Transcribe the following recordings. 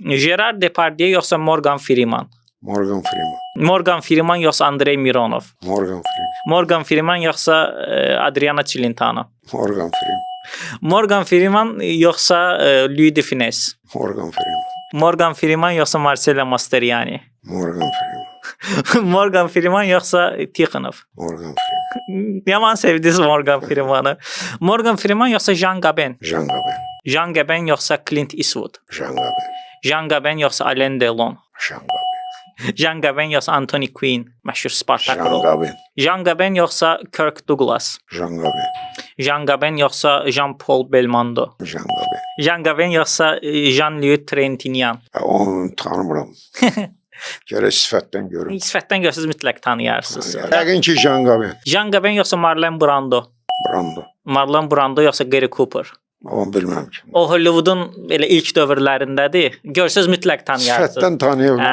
Gerard Depardieu yoxsa Morgan Freeman? Morgan Freeman. Morgan Freeman yoxsa Andrei Mironov? Morgan Freeman. Morgan Freeman yoxsa e, Adriana Celentano? Morgan Freeman. Morgan Freeman yoxsa e, Louis de Funès? Morgan Freeman. Morgan Freeman yoxsa Marcelo Mastroianni? Morgan Freeman. Morgan Freeman yoxsa Tikhonov? Morgan Freeman. Yaman sevdiniz Morgan Freeman'ı. Morgan Freeman yoxsa Jean Gabin? Jean Gabin. Jean Gabin yoxsa Clint Eastwood? Jean Gabin. Jean Gabin yoxsa Alain Delon? Jean Gabin. Jean Gabin yoxsa Anthony Quinn, məşhur Spartak Jean. Gabin. Jean Gabin yoxsa Kirk Douglas? Jean Gabin. Jean Gabin yoxsa Jean-Paul Belmondo? Jean Gabin. Jean Gabin yoxsa e, Jean-Louis Trintignant? Onu tanımıram. Gərək sifətdən görüm. Sifətdən görsəz mütləq tanıyarsınız. Yəqin ki Jean Gabin. Jean Gabin yoxsa Marlon Brando? Brando. Marlon Brando yoxsa Gary Cooper? Onu bilməm ki. O Hollywoodun belə ilk dövrlərindədir. Görsəz mütləq tanıyarsınız. Sifətdən tanıya. Hə.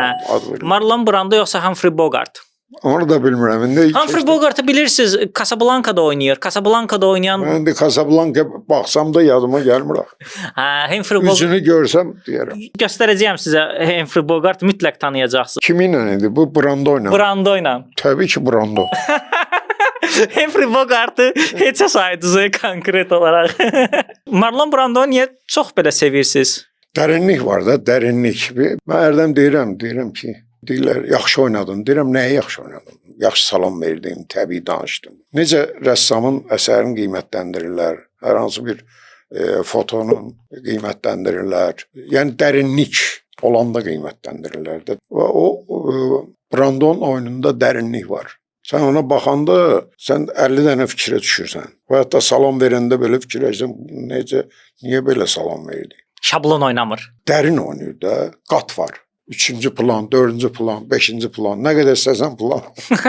Verim. Marlon Brando yoxsa Humphrey Bogart? Onu da bilmirəm. İndi Humphrey Bogart'ı bilirsiniz, Casablanca-da oynayır. Casablanca-da oynayan, Mən indi Casablanca baxsam da yadıma gəlmir axı. hə, Humphrey Bogart Üzünü görsəm deyərəm. göstərəcəyəm sizə Humphrey Bogart mütləq tanıyacaqsınız. Kiminlə idi? Bu Brando ilə. Brando ilə. Təbii ki Brando. Humphrey Bogart'ı heçə saydınız konkret olaraq. Marlon Brando niyə çox belə sevirsiniz? Dərinlik var da, dərinlik. Mən hərdən deyirəm, deyirəm ki, deyirlər yaxşı oynadın. Deyirəm nəyi yaxşı oynadın? Yaxşı salam verdin, təbii danışdın. Necə rəssamın əsərini qiymətləndirirlər? Hər hansı bir e, fotonu qiymətləndirirlər. Yəni dərinlik olanda qiymətləndirirlər də. Və o e, Brandon oyununda dərinlik var. Sən ona baxanda sən 50 dənə fikrə düşürsən. Və hətta salam verəndə belə fikirləşsən, necə, niyə belə salam verdi? Şablon oynamır. dərin oynayır da. Qat var. Üçüncü plan, dördüncü plan, beşinci plan, nə qədər istəsən plan.